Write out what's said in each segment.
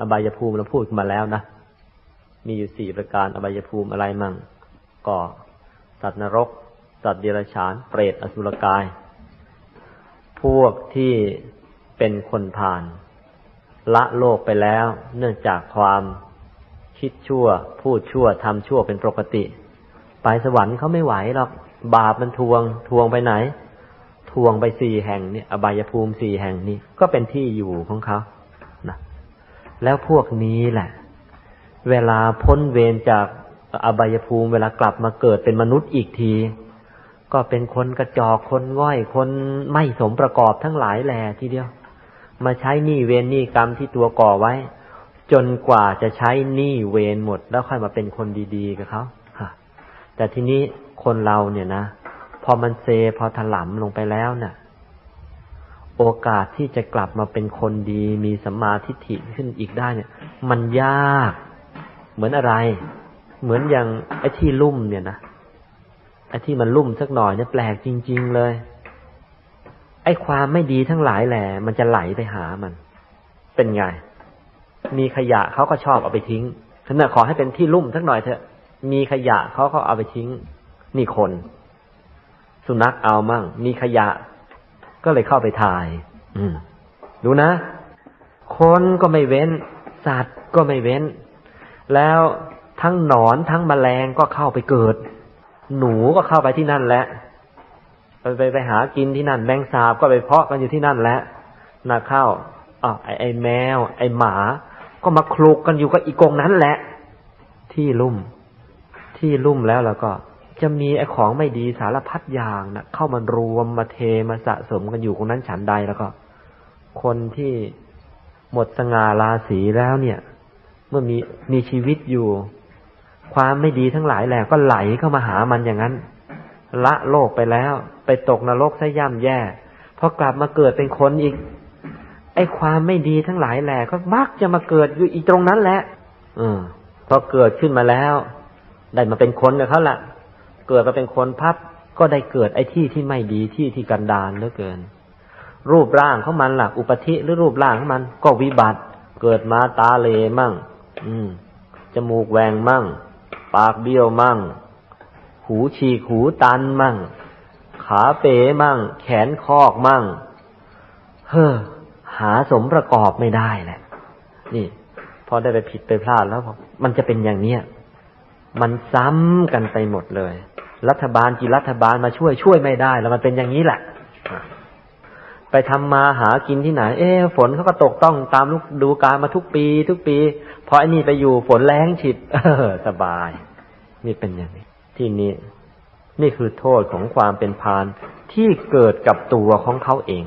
อบายภูมิเราพูดมาแล้วนะ มีอยู่สี่ประการอบายภูมิอะไรมั่ง ก็ สัตว์นรก สัตว์เดรัจฉาน เปรตอสุรกาย พวกที่เป็นคนผ่าน ละโลกไปแล้ว เนื่องจากความคิดชั่ว พูดชั่วทำชั่วเป็นปกติ ไปสวรรค์เขาไม่ไหวหรอก บาปมันทวง ทวงไปไหน ทวงไปสี่แห่งนี่อบายภูมิสี่แห่งนี้ ก็เป็นที่อยู่ของเขา แล้วพวกนี้แหละ เวลาพ้นเวรจากอบายภูมิเวลากลับมาเกิดเป็นมนุษย์อีกที ก็เป็นคนกระจอกคนง่อย คนไม่สมประกอบทั้งหลายแหล่ทีเดียว มาใช้หนี้เวรหนี้กรรมที่ตัวก่อไว้ จนกว่าจะใช้หนี้เวรหมด แล้วค่อยมาเป็นคนดีๆกับเขาแต่ทีนี้คนเราเนี่ยนะ พอมันเซพอถลำลงไปแล้วเนะ่ะ โอกาสที่จะกลับมาเป็นคนดี มีสัมมาทิฏฐิขึ้นอีกได้เนี่ย มันยาก เหมือนอะไร เหมือนอย่างไอ้ที่ลุ่มเนี่ยนะไอ้ที่มันลุ่มสักหน่อยเนี่ยแปลกจริง ๆเลย ไอ้ความไม่ดีทั้งหลายแหละมันจะไหลไปหามัน เป็นไง มีขยะเขาก็ชอบเอาไปทิ้งฉะนั้นขอให้เป็นที่ลุ่มสักหน่อยเถอะ มีขยะเขาก็เอาไปทิ้ง นี่คน สุนัขเอามั่ง มีขยะ ก็เลยเข้าไปถ่าย อืม ดูนะ คนก็ไม่เว้น สัตว์ก็ไม่เว้น แล้วทั้งหนอนทั้งแมลงก็เข้าไปเกิด หนูก็เข้าไปที่นั่นแหละไปไปไปหากินที่นั่นแมงสาบก็ไปเพาะกันอยู่ที่นั่นแหละนาเข้าอ๋อไอไอแมว ไอหมา ก็มาคลุกกันอยู่กับอีกงนั้นแหละ ที่ลุ่ม ที่ลุ่มแล้วแล้วก็ จะมีไอของไม่ดีสารพัดอย่างนะเข้ามารวมมาเทมาสะสมกันอยู่ตรงนั้นฉันใดแล้วก็ คนที่หมดสง่าราศีแล้วเนี่ย เมื่อมีมีชีวิตอยู่ ความไม่ดีทั้งหลายแหละก็ไหลเข้ามาหามันอย่างนั้น ละโลกไปแล้ว ไปตกนรกซะย่ำแย่พอกลับมาเกิดเป็นคนอีก ไอ้ความไม่ดีทั้งหลายแหละก็มักจะมาเกิดอยู่อีกตรงนั้นแหละเออพอเกิดขึ้นมาแล้ว ได้มาเป็นคนกับเขาละ เกิดมาเป็นคนพับก็ได้เกิดไอ้ที่ที่ไม่ดีที่ที่กันดารเหลือเกิน รูปร่างของมันล่ะอุปธิหรือรูปร่างของมัน ก็วิบัติ เกิดมาตาเลมั่ง อืมจมูกแหวงมั่ง ปากเบี้ยวมั่ง หูฉีกหูตันมั่ง ขาเป๋มั่ง แขนคอกมั่ง เฮ้อหาสมประกอบไม่ได้แหละ นี่ พอได้ไปผิดไปพลาดแล้วมันจะเป็นอย่างเนี้ยมันซ้ำกันไปหมดเลย รัฐบาลกี่รัฐบาลมาช่วยช่วยไม่ได้ แล้วมันเป็นอย่างนี้แหละไปทำมาหากินที่ไหน เอ๊ฝนเขาก็ตกต้องตามลูกดูการมาทุกปี ทุกปีพอไอ้นี่ไปอยู่ฝนแรงฉิดเออสบาย นี่เป็นอย่างนี้ ที่นี้ นี่คือโทษของความเป็นพานที่เกิดกับตัวของเขาเอง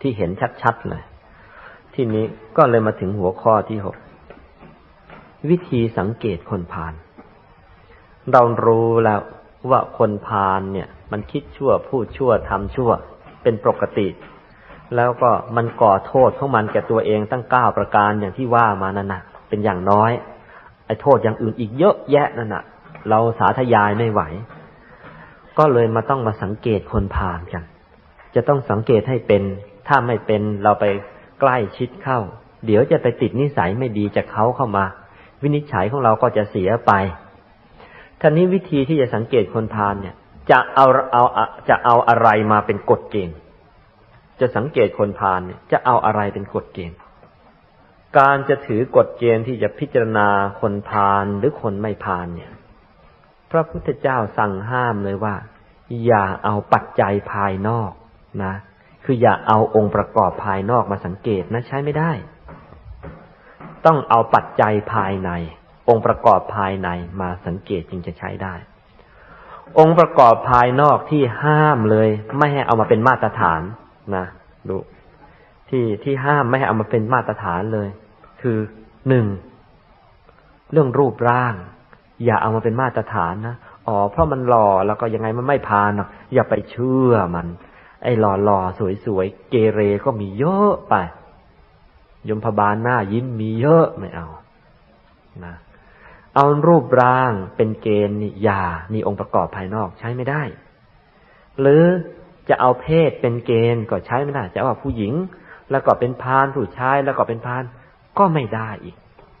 ที่เห็นชัดๆเลยที่นี้ก็เลยมาถึงหัวข้อที่หกวิธีสังเกตคนพาน เรารู้แล้วว่าคนพานเนี่ย มันคิดชั่วพูดชั่วทำชั่ว เป็นปกติ แล้วก็มันก่อโทษของมันแก่ตัวเองตั้งเก้าประการอย่างที่ว่ามานั่นนะเป็นอย่างน้อย ไอ้โทษอย่างอื่นอีกเยอะแยะนั่นนะเราสาธยายไม่ไหว ก็เลยมาต้องมาสังเกตคนพานกัน จะต้องสังเกตให้เป็น ถ้าไม่เป็นเราไปใกล้ชิดเข้า เดี๋ยวจะไปติดนิสัยไม่ดีจากเขาเข้ามา วินิจฉัยของเราก็จะเสียไป ท่านี้วิธีที่จะสังเกตคนพานเนี่ย จะเอาเอาจะเอาอะไรมาเป็นกฎเกณฑ์ จะสังเกตคนพานเนี่ยจะเอาอะไรเป็นกฎเกณฑ์ การจะถือกฎเกณฑ์ที่จะพิจารณาคนพานหรือคนไม่พานเนี่ย พระพุทธเจ้าสั่งห้ามเลยว่า อย่าเอาปัจจัยภายนอกนะ คืออย่าเอาองค์ประกอบภายนอกมาสังเกตนะใช้ไม่ได้ ต้องเอาปัจจัยภายใน องค์ประกอบภายในมาสังเกตจึงจะใช้ได้ องค์ประกอบภายนอกที่ห้ามเลย ไม่ให้เอามาเป็นมาตรฐานนะดูที่ที่ห้ามไม่ให้เอามาเป็นมาตรฐานเลย คือหนึ่งเรื่องรูปร่าง อย่าเอามาเป็นมาตรฐานนะอ๋อเพราะมันหล่อแล้วก็ยังไงมันไม่พานหรอกอย่าไปเชื่อมัน ไอ้หล่อหล่อสวยสวยเกเรก็มีเยอะไปยมพบาลหน้ายิ้มมีเยอะไม่เอานะ เอารูปร่างเป็นเกณฑ์อย่านี่องค์ประกอบภายนอกใช้ไม่ได้ หรือจะเอาเพศเป็นเกณฑ์ก็ใช้ไม่ได้จะเอาผู้หญิง แล้วก็เป็นพานผู้ชายแล้วก็เป็นพานก็ไม่ได้อีก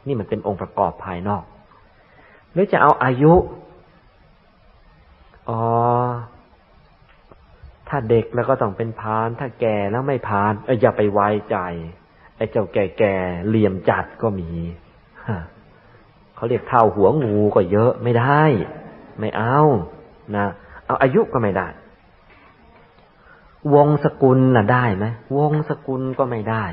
นี่มันเป็นองค์ประกอบภายนอก หรือจะเอาอายุอ๋อถ้าเด็กแล้วก็ต้องเป็นพาน ถ้าแก่แล้วไม่พานเอออย่าไปไว้ใจไอ้เจ้าแก่ๆเหลี่ยมจัดก็มีฮะ เขาเรียกเท่าหัวงูก็เยอะไม่ได้ ไม่เอานะเอาอายุก็ไม่ได้ วงสกุลน่ะได้ไหมวงสกุลก็ไม่ได้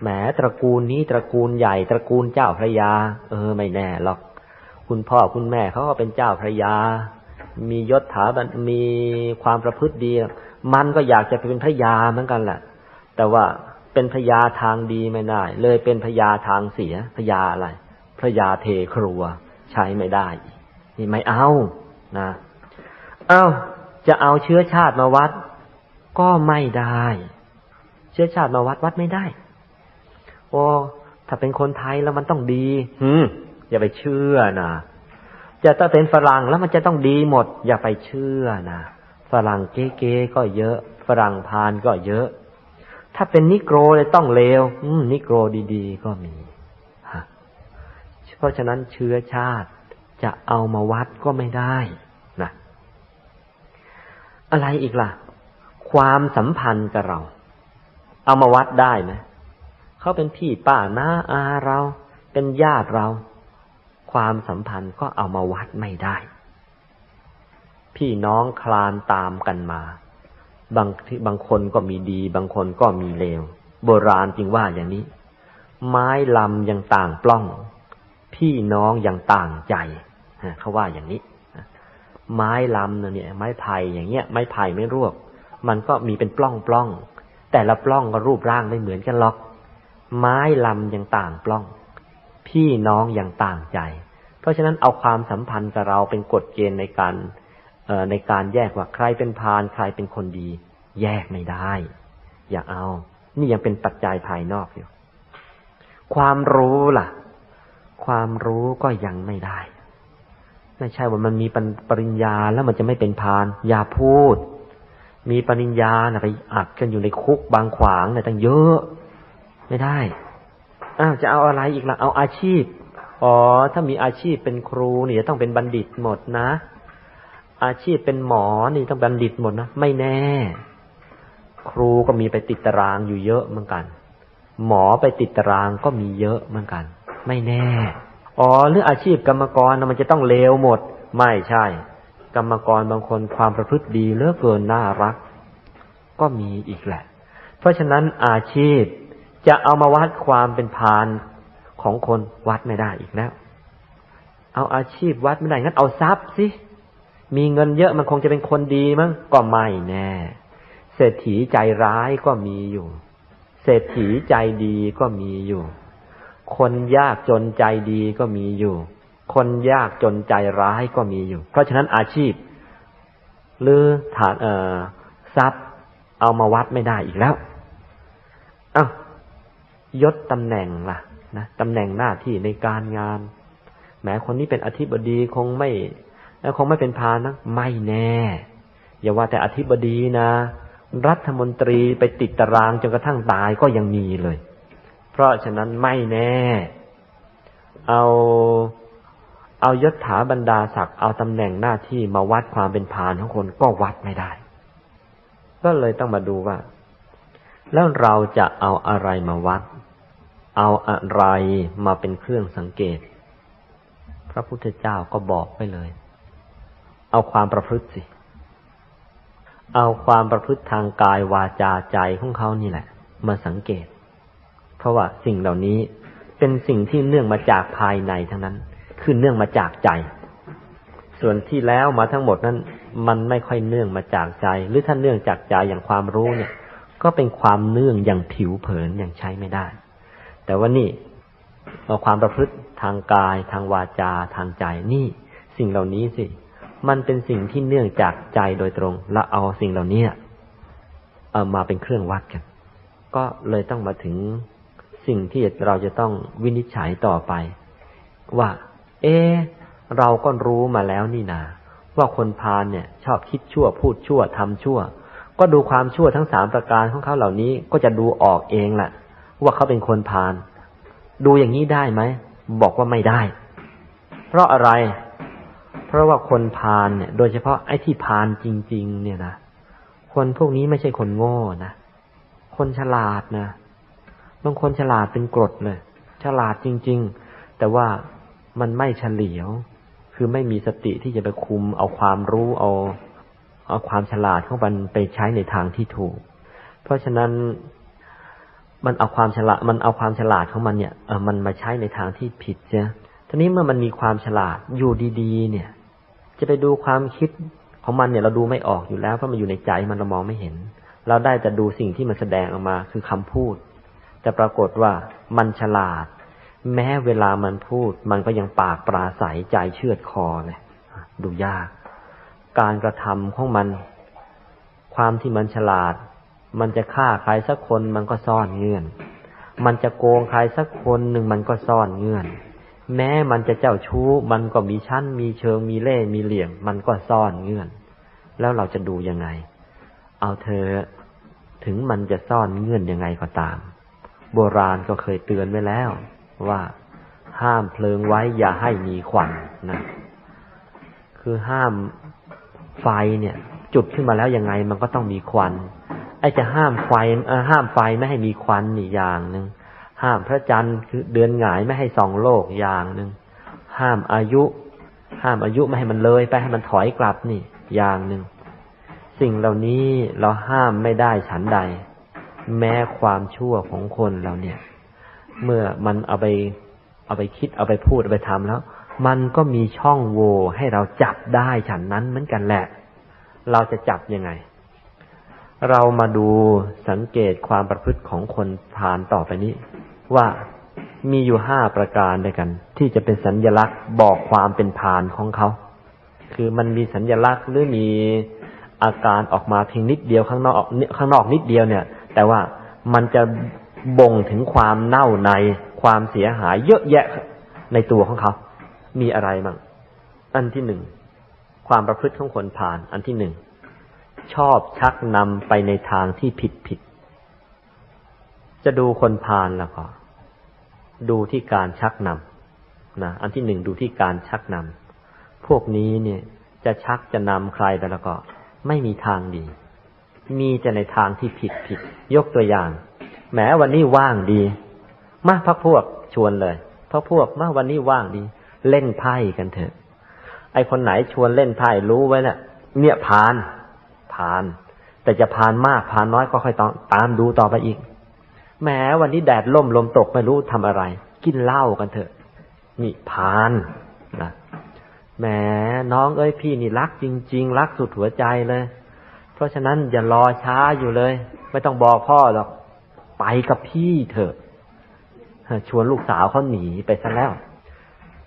แหมตระกูลนี้ตระกูลใหญ่ตระกูลเจ้าพระยา เออไม่แน่หรอก คุณพ่อคุณแม่เขาก็เป็นเจ้าพระยา มียศถาบรรมีความประพฤติดี มันก็อยากจะเป็นพระยาเหมือนกันแหละ แต่ว่าเป็นพระยาทางดีไม่ได้ เลยเป็นพระยาทางเสียพระยาอะไร ระยาเทครัวใช้ไม่ได้นี่ไม่เอานะเอา้าจะเอาเชื้อชาติมาวัด ก็ไม่ได้ เชื้อชาติมาวัดวัดไม่ได้ โอ้ถ้าเป็นคนไทยแล้วมันต้องดีหืมอย่าไปเชื่อนะจะถ้าเป็นฝรั่งแล้วมันจะต้องดีหมด อย่าไปเชื่อนะฝรั่งเก๊ๆก็เยอะ ฝรั่งพานก็เยอะ ถ้าเป็นนิโกรเลยต้องเลวอืมนิโกรดีๆ ก็มี เพราะฉะนั้นเชื้อชาติจะเอามาวัดก็ไม่ได้นะอะไรอีกล่ะ ความสัมพันธ์กับเรา เอามาวัดได้ไหมเขาเป็นพี่ป้าน้าอาเรา เป็นญาติเรา ความสัมพันธ์ก็เอามาวัดไม่ได้ พี่น้องคลานตามกันมา บางที่บางคนก็มีดี บางคนก็มีเลว โบราณจึงว่าอย่างนี้ ไม้ลำยังต่างปล้อง พี่น้องอยังต่างใจเขาว่าอย่างนี้ ไม้ลำเนี่ย ไม้ไผ่อย่างเงี้ย ไม้ไผ่ไม่รวบ มันก็มีเป็นปล้องปล้อง แต่ละปล้องก็รูปร่างไม่เหมือนกันหรอก ไม้ลำยังต่างปล้อง พี่น้องอยังต่างใจ เพราะฉะนั้นเอาความสัมพันธ์กับเราเป็นกฎเกณฑ์ในการในการแยกว่าใครเป็นพานใครเป็นคนดี แยกไม่ได้ อย่าเอา นี่ยังเป็นปัจจัยภายนอกอยู่ ความรู้ล่ะ ความรู้ก็ยังไม่ได้ ไม่ใช่ว่ามันมีปริญญาแล้วมันจะไม่เป็นพาน อย่าพูด มีปริญญานะไปอัดกันอยู่ในคุกบางขวางเนี่ยตั้งเยอะ ไม่ได้อ้าวจะเอาอะไรอีกล่ะ เอาอาชีพ อ๋อ ถ้ามีอาชีพเป็นครูเนี่ยต้องเป็นบัณฑิตหมดนะ อาชีพเป็นหมอนี่ต้องบัณฑิตหมดนะ ไม่แน่ ครูก็มีไปติดตารางอยู่เยอะเหมือนกัน หมอไปติดตารางก็มีเยอะเหมือนกัน ไม่แน่ อ๋อหรืออาชีพกรรมกรมันจะต้องเลวหมด ไม่ใช่ กรรมกรบางคนความประพฤติดีเลือเกินน่ารัก ก็มีอีกแหละ เพราะฉะนั้นอาชีพจะเอามาวัดความเป็นพานของคนวัดไม่ได้อีกแล้ว เอาอาชีพวัดไม่ได้งั้นเอาทรัพย์สิ มีเงินเยอะมันคงจะเป็นคนดีมั้งก็ไม่แน่ เศรษฐีใจร้ายก็มีอยู่ เศรษฐีใจดีก็มีอยู่ คนยากจนใจดีก็มีอยู่ คนยากจนใจร้ายก็มีอยู่ เพราะฉะนั้นอาชีพ หรือฐานเอ่อทรัพย์เอามาวัดไม่ได้อีกแล้วอ้าวยศตำแหน่งล่ะนะตำแหน่งหน้าที่ในการงานแม้คนนี้เป็นอธิบดีคงไม่คงไม่เป็นพานนะไม่แน่ อย่าว่าแต่อธิบดีนะ รัฐมนตรีไปติดตารางจนกระทั่งตายก็ยังมีเลย เพราะฉะนั้นไม่แน่ เอาเอายศถาบรรดาศักดิ์เอาตำแหน่งหน้าที่มาวัดความเป็นพานของคนก็วัดไม่ได้ ก็เลยต้องมาดูว่า แล้วเราจะเอาอะไรมาวัด เอาอะไรมาเป็นเครื่องสังเกต พระพุทธเจ้าก็บอกไปเลย เอาความประพฤติสิ เอาความประพฤติทางกายวาจาใจของเขานี่แหละ มาสังเกต ราะว่าสิ่งเหล่านี้เป็นสิ่งที่เนื่องมาจากภายในทั้งนั้น คือเนื่องมาจากใจ ส่วนที่แล้วมาทั้งหมดนั้น มันไม่ค่อยเนื่องมาจากใจ หรือถ้าเนื่องจากใจอย่างความรู้เนี่ย ก็เป็นความเนื่องอย่างผิวเผินอย่างใช้ไม่ได้ แต่ว่านี่เอาความประพฤติทางกาย ทางวาจาทางใจนี่ สิ่งเหล่านี้สิ มันเป็นสิ่งที่เนื่องจากใจโดยตรง และเอาสิ่งเหล่านี้เอามาเป็นเครื่องวัดกัน ก็เลยต้องมาถึง สิ่งที่เราจะต้องวินิจฉัยต่อไป ว่า เอ เราก็รู้มาแล้วนี่นา ว่าคนพาลเนี่ย ชอบคิดชั่วพูดชั่วทำชั่ว ก็ดูความชั่วทั้งสามประการของเขาเหล่านี้ก็จะดูออกเองแหละว่าเขาเป็นคนพาลดูอย่างนี้ได้ไหมบอกว่าไม่ได้ เพราะอะไร เพราะว่าคนพาลเนี่ย โดยเฉพาะไอ้ที่พาลจริง ๆ เนี่ยนะคนพวกนี้ไม่ใช่คนโง่นะคนฉลาดนะ บางคนฉลาดเป็นกรดเลยฉลาดจริง ๆ แต่ว่ามันไม่เฉลียว คือไม่มีสติที่จะไปคุมเอาความรู้เอา เอาความฉลาดของมันไปใช้ในทางที่ถูก เพราะฉะนั้นมันเอาความฉลาดมันเอาความฉลาดของมันเนี่ยเออมันมาใช้ในทางที่ผิดเสียทีนี้เมื่อมันมีความฉลาดอยู่ดีๆ เนี่ย จะไปดูความคิดของมันเนี่ยเราดูไม่ออกอยู่แล้วเพราะมันอยู่ในใจมันเรามองไม่เห็น เราได้แต่ดูสิ่งที่มันแสดงออกมาคือคำพูด แต่ปรากฏว่ามันฉลาด แม้เวลามันพูด มันก็ยังปากปราศัยใจเชือดคอเลยดูยาก การกระทำของมัน ความที่มันฉลาด มันจะฆ่าใครสักคนมันก็ซ่อนเงื่อน มันจะโกงใครสักคนหนึ่งมันก็ซ่อนเงื่อน แม้มันจะเจ้าชู้ มันก็มีชั้น มีเชิงมีเล่มีเหลี่ยม มันก็ซ่อนเงื่อน แล้วเราจะดูยังไง เอาเธอถึงมันจะซ่อนเงื่อนยังไงก็ตาม โบราณก็เคยเตือนไว้แล้ว ว่าห้ามเพลิงไว้อย่าให้มีควันนะคือห้ามไฟเนี่ย จุดขึ้นมาแล้วยังไงมันก็ต้องมีควันไอ้จะห้ามไฟห้ามไฟไม่ให้มีควันนี่อย่างหนึ่งห้ามพระจันทร์คือเดือนหงายไม่ให้ส่องโลกอย่างหนึ่งห้ามอายุ ห้ามอายุไม่ให้มันเลยไปให้มันถอยกลับนี่อย่างหนึ่งสิ่งเหล่านี้เราห้ามไม่ได้ฉันใด แม้ความชั่วของคนเราเนี่ย เมื่อมันเอาไป เอาไปคิดเอาไปพูดเอาไปทำแล้ว มันก็มีช่องโหว่ให้เราจับได้ฉันนั้นเหมือนกันแหละ เราจะจับยังไง เรามาดูสังเกตความประพฤติของคนพาลต่อไปนี้ ว่ามีอยู่ห้าประการด้วยกัน ที่จะเป็นสัญญลักษณ์บอกความเป็นพาลของเขา คือมันมีสัญญลักษณ์หรือมีอาการออกมาเพียงนิดเดียวข้างนอกข้างนอกนิดเดียวเนี่ย แต่ว่ามันจะบ่งถึงความเน่าในความเสียหายเยอะแยะในตัวของเขา มีอะไรบ้าง อันที่หนึ่ง ความประพฤติของคนผ่าน อันที่หนึ่ง ชอบชักนำไปในทางที่ผิดผิด จะดูคนพาลแล้วก็ดูที่การชักนำนะ อันที่หนึ่งดูที่การชักนำพวกนี้เนี่ยจะชักจะนำใครไปแล้วก็ ไม่มีทางดี มีแต่ในทางที่ผิดผิด ยกตัวอย่าง แม้วันนี้ว่างดี มาพักพวกชวนเลยพักพวกมาวันนี้ว่างดี เล่นไพ่กันเถอะ ไอคนไหนชวนเล่นไพ่รู้ไว้เนะ่ยเนี่ยพานพาน แต่จะพานมากพานน้อยก็ค่อยต้องตามดูต่อไปอีกแม้วันนี้แดดล่มลมตกไม่รู้ทำอะไร กินเหล้ากันเถอะ นี่พานนะแหมน้องเอ้ยพี่นี่รักจริง ๆ รักสุดหัวใจเลย เพราะฉะนั้นอย่ารอช้าอยู่เลย ไม่ต้องบอกพ่อหรอก ไปกับพี่เถอะ ชวนลูกสาวเขาหนีไปซะแล้ว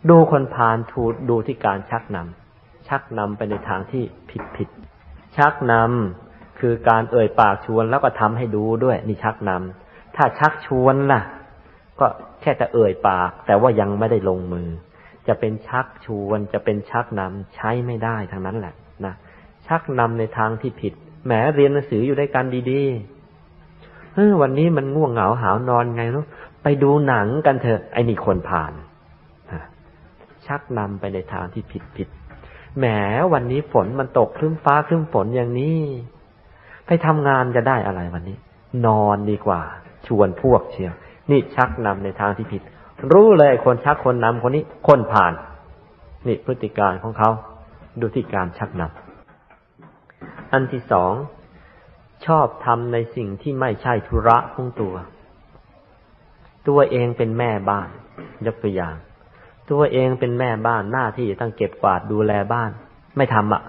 ดูคนพาลทูดดูที่การชักนำชักนำไปในทางที่ผิดผิด ชักนำคือการเอ่ยปากชวนแล้วก็ทำให้ดูด้วยนี่ชักนำถ้าชักชวนล่ะ ก็แค่แต่เอ่ยปาก แต่ว่ายังไม่ได้ลงมือ จะเป็นชักชวนจะเป็นชักนำใช้ไม่ได้ทั้งนั้นแหละ ชักนำในทางที่ผิด แหมเรียนหนังสืออยู่ด้วยกันดีๆเออวันนี้มันง่วงเหงาหาวนอนไงลูกไปดูหนังกันเถอะไอ้นี่คนผ่าน ชักนำไปในทางที่ผิดผิดแหมวันนี้ฝนมันตกครึ้มฟ้าครึ้มฝนอย่างนี้ ไปทำงานจะได้อะไรวันนี้ นอนดีกว่า ชวนพวกเชียวนี่ชักนำในทางที่ผิด รู้เลยคนชักคนนำคนนี้ คนผ่าน นี่พฤติการของเขา ดูที่การชักนำ อันที่สองชอบทำในสิ่งที่ไม่ใช่ธุระของตัว ตัวเองเป็นแม่บ้าน ยกตัวอย่าง ตัวเองเป็นแม่บ้านหน้าที่ต้องเก็บกวาดดูแลบ้าน ไม่ทำอะ่ะ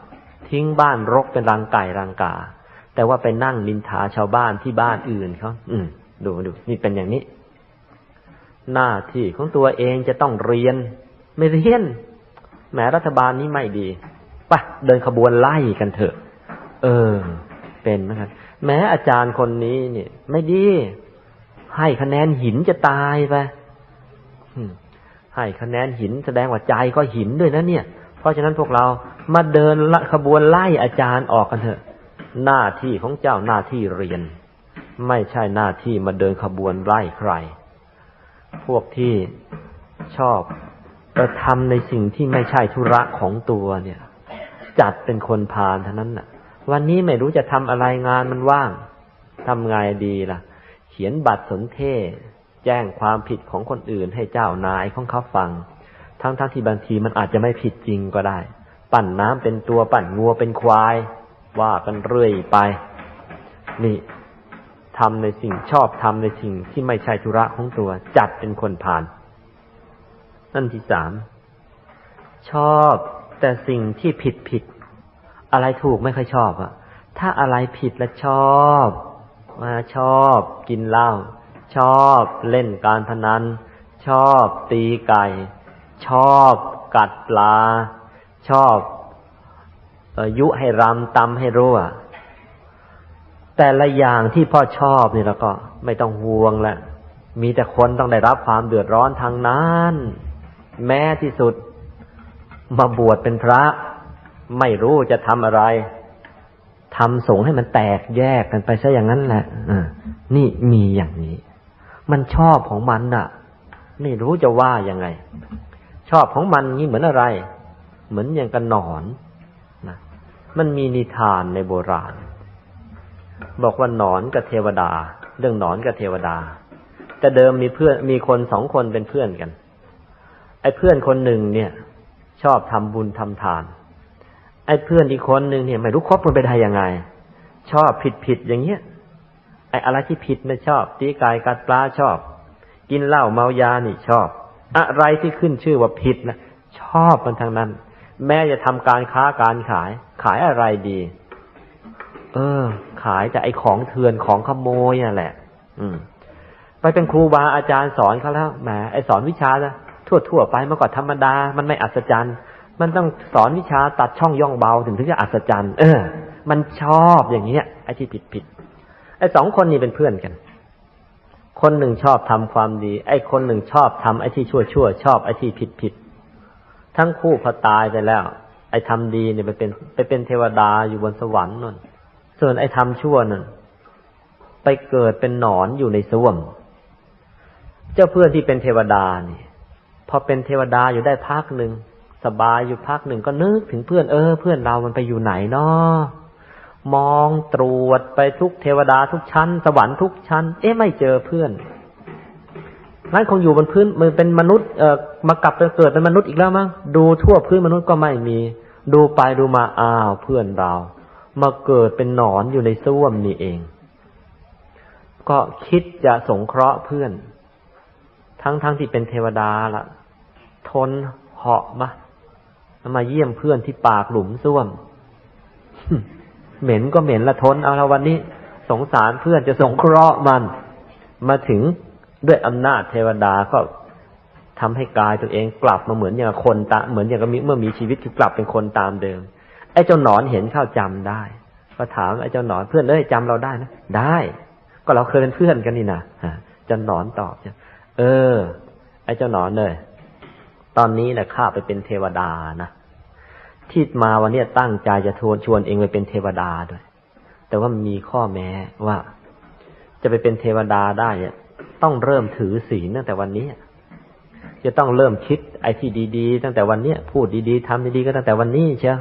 ทิ้งบ้านรกเป็นรังไก่รังกา แต่ว่าไปนั่งนินทาชาวบ้านที่บ้านอื่นเขาอืม ดูดูนี่เป็นอย่างนี้ หน้าที่ของตัวเองจะต้องเรียน ไม่เรียนแหมรัฐบาลนี้ไม่ดีปะเดินขบวนไล่กันเถอะ เออ เป็นนะครับแม้อาจารย์คนนี้เนี่ย ไม่ดี ให้คะแนนหินจะตายไปให้คะแนนหินแสดงว่าใจก็หินด้วยนะเนี่ย เพราะฉะนั้นพวกเรามาเดินขบวนไล่อาจารย์ออกกันเถอะ หน้าที่ของเจ้าหน้าที่เรียน ไม่ใช่หน้าที่มาเดินขบวนไล่ใคร พวกที่ชอบกระทำในสิ่งที่ไม่ใช่ธุระของตัวเนี่ย จัดเป็นคนพาลเท่านั้นน่ะ วันนี้ไม่รู้จะทำอะไรงานมันว่างทำไงดีล่ะ เขียนบัตรสนเทศ แจ้งความผิดของคนอื่นให้เจ้านายของเขาฟัง ทั้งๆทที่บางทีมันอาจจะไม่ผิดจริงก็ได้ ปั่นน้ำเป็นตัวปั่นงัวเป็นควาย ว่ากันเรื่อยไป นี่ทำในสิ่งชอบทำในสิ่งที่ไม่ใช่ธุระของตัวจัดเป็นคนผ่าน นั่นที่สาม ชอบแต่สิ่งที่ผิดผิด อะไรถูกไม่ค่อยชอบอะถ้าอะไรผิดแล้วชอบมาชอบกินเหล้าชอบเล่นการพนัน ชอบตีไก่ ชอบกัดปลา ชอบอยุให้รำตำให้รั่ว แต่ละอย่างที่พ่อชอบนี่แล้วก็ไม่ต้องห่วงละมีแต่คนต้องได้รับความเดือดร้อนทางนั้น แม้ที่สุดมาบวชเป็นพระ ไม่รู้จะทำอะไรทำสงให้มันแตกแยกกันไปซะอย่างนั้นแหละอ่านี่มีอย่างนี้ มันชอบของมันน่ะ ไม่รู้จะว่ายังไง ชอบของมันนี่เหมือนอะไร เหมือนอย่างกันหนอนนะมันมีนิทานในโบราณ บอกว่าหนอนกับเทวดา เรื่องหนอนกับเทวดา แต่เดิมมีเพื่อนมีคนสองคนเป็นเพื่อนกัน ไอ้เพื่อนคนหนึ่งเนี่ย ชอบทำบุญทำทาน ไอ้เพื่อนอีกคนหนึ่งเนี่ยไม่รู้คบกันไปได้ยังไง ชอบผิดผิดอย่างเงี้ยไอ้อะไรที่ผิดไม่ชอบ ตีกายกัดปลาชอบ กินเหล้าเมายานี่ชอบ อะไรที่ขึ้นชื่อว่าผิดนะชอบมันทางนั้น แม้จะทำการค้าการขาย ขายอะไรดี เออ ขายแต่ไอ้ของเถื่อนของขโมยน่ะแหละ อืม ไปเป็นครูบาอาจารย์สอนเขาแล้วแหมไอ้สอนวิชานะทั่วทั่วๆไปมันก็ธรรมดา มันไม่อัศจรรย์ มันต้องสอนวิชาตัดช่องย่องเบาถึงถึงจะอัศจรรย์ เออ มันชอบอย่างเงี้ยไอ้ที่ผิดผิดไอ้สองคนนี้เป็นเพื่อนกัน คนหนึ่งชอบทำความดี ไอ้คนหนึ่งชอบทำไอ้ที่ชั่วชั่วชอบไอ้ที่ผิดผิดทั้งคู่พอตายไปแล้ว ไอ้ทำดีเนี่ยไปเป็นไปเป็นเทวดาอยู่บนสวรรค์นั่นส่วนไอ้ทำชั่วนั่นไปเกิดเป็นหนอนอยู่ในส้วม เจ้าเพื่อนที่เป็นเทวดานี่พอเป็นเทวดาอยู่ได้พักหนึ่ง สบายอยู่พักหนึ่งก็นึกถึงเพื่อนเออ เพื่อนเรามันไปอยู่ไหนเนาะมองตรวจไปทุกเทวดาทุกชั้น สวรรค์ทุกชั้น เอ๊ะไม่เจอเพื่อนนั่นคงอยู่บนพื้นมันเป็นมนุษย์เอ่อมากลับไปเกิดเป็นมนุษย์อีกแล้วมั้งดูทั่วพื้นมนุษย์ก็ไม่มี ดูไปดูมาอ้าวเพื่อนเรา มาเกิดเป็นหนอนอยู่ในส้วมนี่เอง ก็คิดจะสงเคราะห์เพื่อน ทั้งทั้งที่เป็นเทวดาละทนเหาะมา มาเยี่ยมเพื่อนที่ปากหลุมส้วม เหม็นก็เหม็นละทนเอาละวันนี้ สงสารเพื่อนจะสงเคราะห์มัน มาถึงด้วยอำนาจเทวดาก็ทำให้กายตัวเองกลับมาเหมือนอย่างคนตาเหมือนอย่างกับมีเมื่อมีชีวิตคือกลับเป็นคนตามเดิม ไอ้เจ้าหนอนเห็นเข้าจำได้ ก็ถามไอ้เจ้าหนอนเพื่อนเอ้ยจำเราได้นะได้ ก็เราเคยเป็นเพื่อนกันนี่นะะเจ้าหนอนตอบจ้ะเออ ไอ้เจ้าหนอนเลย ตอนนี้นะข้าไปเป็นเทวดานะที่มาวันนี้ตั้งใจจะชวนชวนเองไปเป็นเทวดาด้วย แต่ว่ามีข้อแม้ว่า จะไปเป็นเทวดาได้เนี่ยต้องเริ่มถือศีลตั้งแต่วันนี้ จะต้องเริ่มคิดไอ้ที่ดี ๆ ตั้งแต่วันนี้พูดดีๆทำดีๆก็ตั้งแต่วันนี้เชียว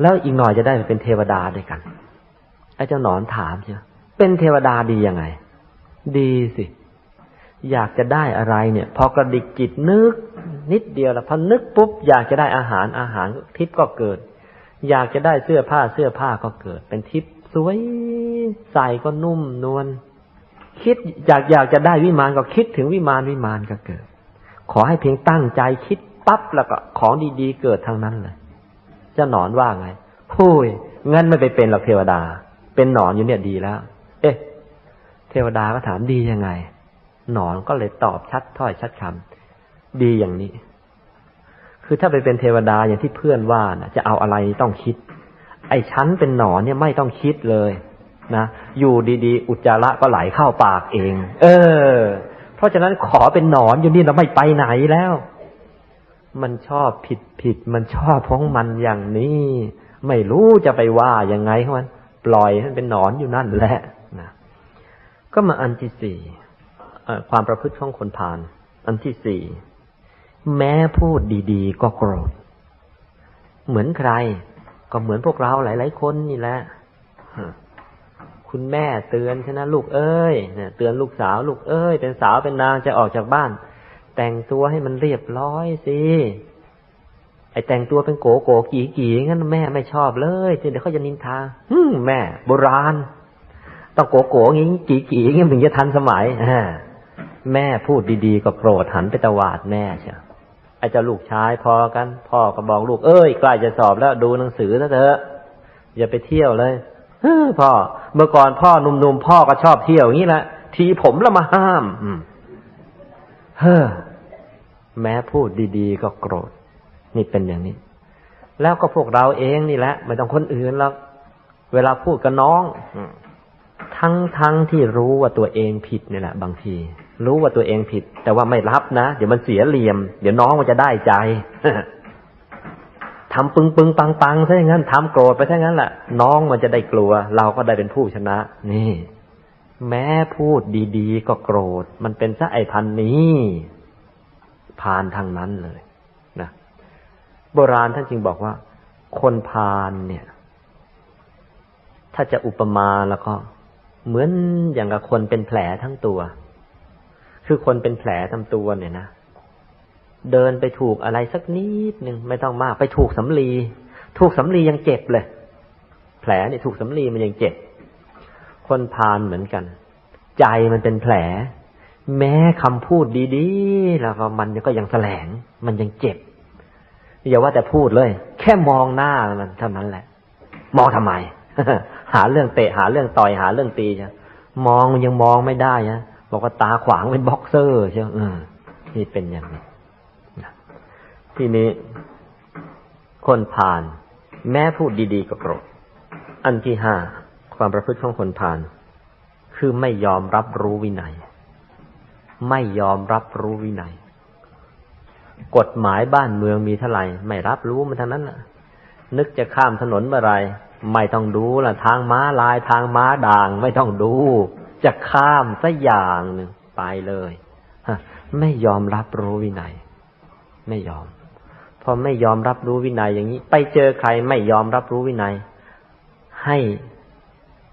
แล้วอีกหน่อยจะได้ไปเป็นเทวดาด้วยกันไอ้เจ้าหนอนถามเชียวเป็นเทวดาดียังไง ดีสิ อยากจะได้อะไรเนี่ย พอกระดิกจิตนึก นิดเดียวละพอนึกปุ๊บอยากจะได้อาหารอาหารทิพย์ก็เกิด อยากจะได้เสื้อผ้าเสื้อผ้าก็เกิด เป็นทิพย์สวยใส่ก็นุ่มนวลคิดอยากอยากจะได้วิมานก็คิดถึงวิมานวิมานก็เกิด ขอให้เพียงตั้งใจคิดปั๊บแล้วก็ของดีๆเกิดทางนั้นเลยเจะหนอนว่าไงพูยงั้นไม่ไปเป็นหรอกเทวดา เป็นหนอนอยู่เนี่ยดีแล้ว เอ๊ะ เทวดาก็ถามดียังไง หนอนก็เลยตอบชัดถ้อยชัดคำ ดีอย่างนี้ คือถ้าไปเป็นเทวดาอย่างที่เพื่อนว่านะจะเอาอะไรต้องคิด ไอ้ชั้นเป็นหนอนเนี่ยไม่ต้องคิดเลยนะอยู่ดีๆ อุจจาระก็ไหลเข้าปากเอง เออ เพราะฉะนั้นขอเป็นหนอนอยู่นี่เราไม่ไปไหนแล้ว มันชอบผิดผิดมันชอบของมันอย่างนี้ ไม่รู้จะไปว่ายังไงของมันปล่อยให้มันเป็นหนอนอยู่นั่นแหละนะก็มาอันที่สี่ความประพฤติของคนผ่าน อันที่สี่ แม้พูดดีๆ ก็โกรธ เหมือนใคร ก็เหมือนพวกเราหลาย ๆ คนนี่แหละคุณแม่เตือนใช่นะลูกเอ้ยเตือนลูกสาวลูกเอ้ย เป็นสาวเป็นนางจะออกจากบ้าน แต่งตัวให้มันเรียบร้อยสิไอแต่งตัวเป็นโกโกกีกีงั้นแม่ไม่ชอบเลยเดี๋ยวเขาจะนินทาฮึมแม่ โบราณต้องโกโกงี้กีกีงี้ถึงจะทันสมัยแม่พูดดีๆก็โกรธหันไปตวาดแม่เชียว ไอเจ้าลูกชายพอกัน พ่อก็บอกลูกเอ้ยใกล้จะสอบแล้วดูหนังสือซะเถอะอย่าไปเที่ยวเลยเฮ้พ่อ เมื่อก่อนพ่อหนุ่มๆพ่อก็ชอบเที่ยวอย่างนี้แหละทีผมล้วมาห้ามอืมเฮ้อแม้พูดดี ๆ ก็โกรธ นี่เป็นอย่างนี้ แล้วก็พวกเราเองนี่แหละ ไม่ต้องคนอื่นแล้วเวลาพูดกับน้องอืทั้งทั้งที่รู้ว่าตัวเองผิดนี่แหละ บางที รู้ว่าตัวเองผิด แต่ว่าไม่รับนะ เดี๋ยวมันเสียเหลี่ยม เดี๋ยวน้องมันจะได้ใจทำปึงปึงปังปังซะอย่างนั้นทำโกรธไปซะอย่างนั้นแหละน้องมันจะได้กลัว เราก็ได้เป็นผู้ชนะ นี่ แม้พูดดีๆ ก็โกรธ มันเป็นซะไอพันนี้พานทางนั้นเลยนะโบราณท่านจึงบอกว่า คนพานเนี่ย ถ้าจะอุปมาแล้วก็ เหมือนอย่างกับคนเป็นแผลทั้งตัว คือคนเป็นแผลทั้งตัวเนี่ยนะเดินไปถูกอะไรสักนิดหนึ่งไม่ต้องมาก ไปถูกสำลี ถูกสำลียังเจ็บเลย แผลเนี่ยถูกสำลีมันยังเจ็บ คนพาลเหมือนกัน ใจมันเป็นแผล แม้คำพูดดีๆ แล้วก็มันก็ยังแสลง มันยังเจ็บอย่าว่าแต่พูดเลย แค่มองหน้ามันเท่านั้นแหละ มองทำไม หาเรื่องเตะหาเรื่องต่อยหาเรื่องตีใช่มองยังมองไม่ได้นะ บอกว่าตาขวางเป็นบ็อกเซอร์ใช่ไหมนี่เป็นอย่างนี้ทีนี้ คนผ่าน แม้พูดดีๆก็โกรธอันที่ห้าความประพฤติของคนผ่าน คือไม่ยอมรับรู้วินัย ไม่ยอมรับรู้วินัย กฎหมายบ้านเมืองมีเท่าไหร่ไม่รับรู้มันทั้งนั้นน่ะ นึกจะข้ามถนนเมื่อไรไม่ต้องดูล่ะ ทางม้าลายทางม้าด่าง ไม่ต้องดู จะข้ามสักอย่างหนึ่งไปเลยฮไม่ยอมรับรู้วินัย ไม่ยอม พอไม่ยอมรับรู้วินัยอย่างนี้ ไปเจอใครไม่ยอมรับรู้วินัย ให้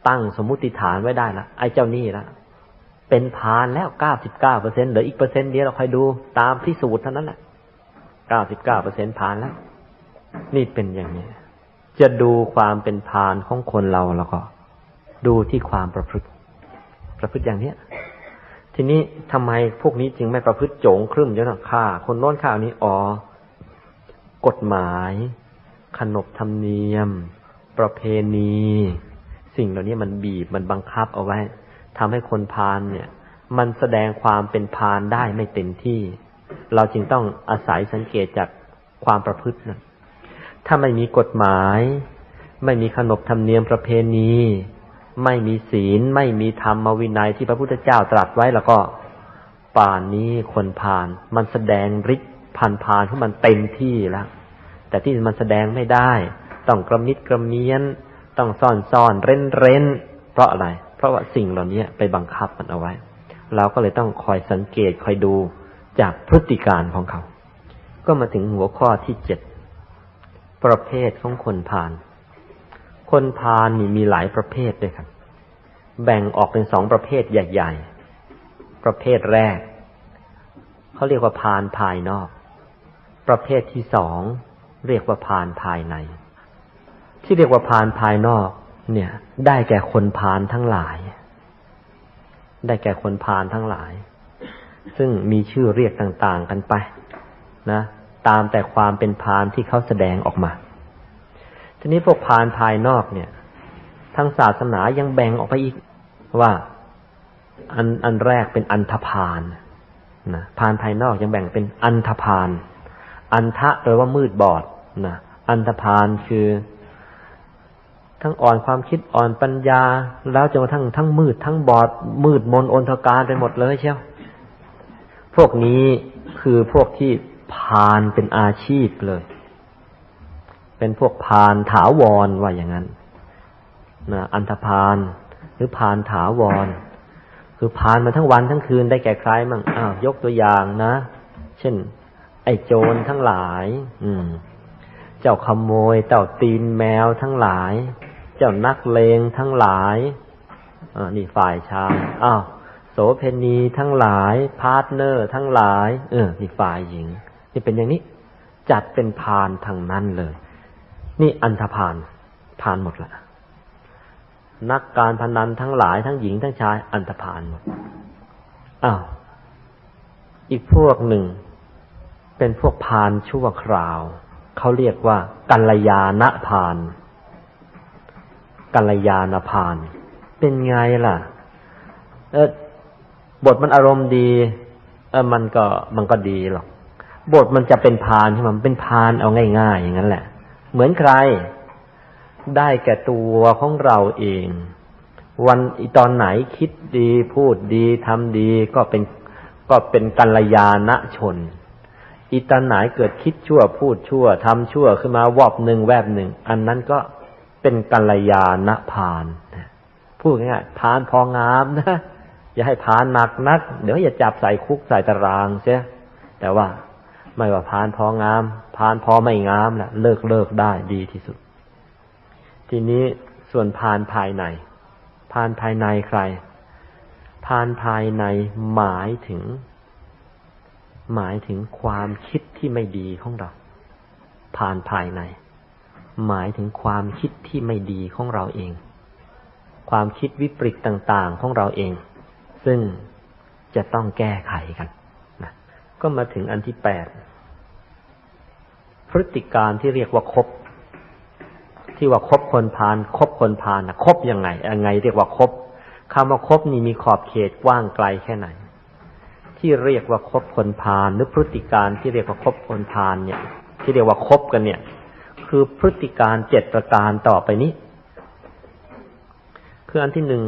ตั้งสมมุติฐานไว้ได้ละไอ้เจ้านี่ละเป็นพานแล้วเก้าสิบเก้าเปอร์เซ็นเหลืออีกเปอร์เซ็นต์เดียวเราคอยดูตามพิสูจน์เท่านั้นแหละเก้าสิบเก้าเปอร์เซ็นพานแล้ว นี่เป็นอย่างนี้ จะดูความเป็นพานของคนเราแล้วก็ ดูที่ความประพฤติ ประพฤติอย่างเนี้ย ทีนี้ทำไมพวกนี้จึงไม่ประพฤติโจงครึ่มเยอะหนักฆ่า คนโน้นข่าวนี้อ๋อกฎหมาย ขนบธรรมเนียม ประเพณี สิ่งเหล่านี้มันบีบมันบังคับเอาไว้ทำให้คนพาลเนี่ย มันแสดงความเป็นพาลได้ไม่เต็มที่ เราจึงต้องอาศัยสังเกตจากความประพฤตินะถ้าไม่มีกฎหมาย ไม่มีขนบธรรมเนียมประเพณี ไม่มีศีล ไม่มีธรรมวินัยที่พระพุทธเจ้าตรัสไว้แล้วก็ ป่านนี้คนพาลมันแสดงฤทธิ์พันพาลของมันเต็มที่แล้วแต่ที่มันแสดงไม่ได้ ต้องกระมิดกระเมียน ต้องซ่อนซ่อนเร้นเร้นเพราะอะไร เพราะว่าสิ่งเหล่านี้ไปบังคับมันเอาไว้ เราก็เลยต้องคอยสังเกตคอยดูจากพฤติการของเขา ก็มาถึงหัวข้อที่เจ็ดประเภทของคนพาล คนพาลนี่มีหลายประเภทด้วยครับ แบ่งออกเป็นสองประเภทใหญ่ ๆ ประเภทแรก เขาเรียกว่าพาลภายนอก ประเภทที่สองเรียกว่าพาลภายใน ที่เรียกว่าพาลภายนอก เนี่ย ได้แก่คนพาลทั้งหลาย ได้แก่คนพาลทั้งหลาย ซึ่งมีชื่อเรียกต่าง ๆ กันไป นะ ตามแต่ความเป็นพาลที่เขาแสดงออกมา ทีนี้พวกพาลภายนอกเนี่ย ทางศาสนายังแบ่งออกไปอีกว่า อันอันแรกเป็นอันธพาลนะพาลภายนอกยังแบ่งเป็นอันธพาลอันทะแปลว่ามืดบอดนะอันธพาลคือ ทั้งอ่อนความคิดอ่อนปัญญา แล้วจนกระทั่งทั้งมืดทั้งบอด มืดมนอนทการไปหมดเลยเชียวพวกนี้คือพวกที่พาลเป็นอาชีพเลย เป็นพวกพาลถาวรว่าอย่างนั้นนะอันธพาลหรือพาลถาวร คือผ่านมาทั้งวันทั้งคืนได้แก่ใครมั่งอ้าวยกตัวอย่างนะ เช่น ไอ้โจรทั้งหลาย อืม เจ้าขโมยเจ้าตีนแมวทั้งหลาย เจ้านักเลงทั้งหลายอ่านี่ฝ่ายชายอ้าวโสเพณีทั้งหลาย พาร์ทเนอร์ทั้งหลาย เออนี่ฝ่ายหญิงนี่เป็นอย่างนี้ จัดเป็นพานทางนั้นเลย นี่อันธพาลพานหมดละนักการพนันทั้งหลายทั้งหญิงทั้งชายอันธพาลหมดอ้าวอีกพวกหนึ่ง เป็นพวกพานชั่วคราว เขาเรียกว่า กัลยาณพาน กัลยาณพาน เป็นไงล่ะ เออบทมันอารมณ์ดี เออมันก็มันก็ดีหรอกบทมันจะเป็นพานใช่ไหมมันเป็นพานเอาง่ายๆอย่างนั้นแหละ เหมือนใคร ได้แก่ตัวของเราเอง วันอีตอนไหนคิดดีพูดดีทำดีก็เป็นก็เป็นกัลยาณชน อีตอนไหนเกิดคิดชั่วพูดชั่วทำชั่วขึ้นมาวอบหนึ่งแวบหนึ่ง อันนั้นก็เป็นกัลยาณพานพูดง่ายๆพานพองามนะอย่าให้พานหนักนัก เดี๋ยวอย่าจับใส่คุกใส่ตารางเสียแต่ว่า ไม่ว่าพานพองาม พานพอไม่งามแหละเลิกเลิกได้ดีที่สุด ทีนี้ส่วนพานภายใน พานภายในใคร พานภายในหมายถึง หมายถึงความคิดที่ไม่ดีของเรา พานภายใน หมายถึงความคิดที่ไม่ดีของเราเอง ความคิดวิปริตต่าง ๆ ของเราเอง ซึ่งจะต้องแก้ไขกัน ก็มาถึงอันที่แปดพฤติการที่เรียกว่าคบ ที่ว่าคบคนพาลคบคนพาลนะคบยังไงยังไง เรียกว่าคบคำว่าคบนี่มีขอบเขตกว้างไกลแค่ไหน ที่เรียกว่าคบคนพาลหรือพฤติการที่เรียกว่าคบคนพาลเนี่ย ที่เรียกว่าคบกันเนี่ย คือพฤติการเจ็ดประการต่อไปนี้ คืออันที่หนึ่ง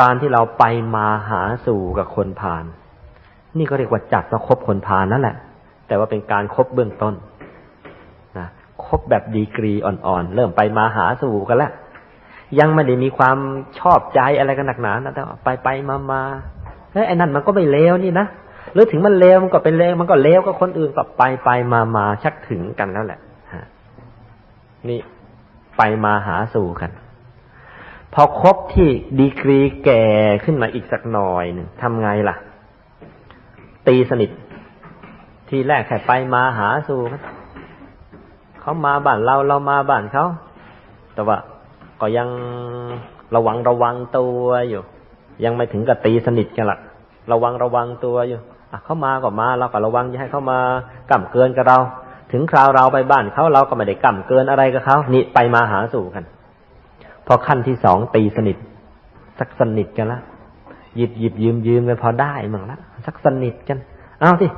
การที่เราไปมาหาสู่กับคนพาล นี่ก็เรียกว่าจัดว่าคบคนพาลนั่นแหละ แต่ว่าเป็นการคบเบื้องต้นนะคบแบบดีกรีอ่อนๆ เริ่มไปมาหาสู่กันแล้ว ยังไม่ได้มีความชอบใจอะไรกันหนักหนานะแต่ไปไปมามาเฮ้ยไอ้นั่นมันก็ไม่เลวนี่นะหรือถึงมันเลวมันก็เป็นเลวมันก็เลวก็คนอื่นก็ไปไปมามาชักถึงกันแล้วแหละฮะนี่ไปมาหาสู่กัน พอครบที่ดีกรีแก่ขึ้นมาอีกสักหน่อยหนึ่งทำไงล่ะ ตีสนิท ทีแรกแค่ไปมาหาสู่เขามาบ้านเราเรามาบ้านเขา แต่ว่าก็ยังระวังระวังตัวอยู่ ยังไม่ถึงกับตีสนิทกันละระวังระวังตัวอยู่อะเขามาก็มาเราก็ระวังอย่าให้เขามากล่ำเกินกับเรา ถึงคราวเราไปบ้านเขาเราก็ไม่ได้กล่ำเกินอะไรกับเขานี่ไปมาหาสู่กัน พอขั้นที่สองตีสนิท สักสนิทกันละหยิบหยิบยืมยืมกันพอได้มั่งละ ชักสนิทกัน เอาสิ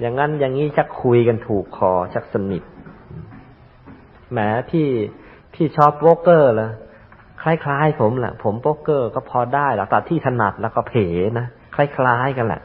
อย่างนั้นอย่างนี้ชักคุยกันถูกคอชักสนิทแหมพี่พี่ชอบโป๊กเกอร์เหรอคล้ายๆผมแหละผมโป๊กเกอร์ก็พอได้หรอกแต่ที่ถนัดแล้วก็เผนะคล้ายๆกันแหละ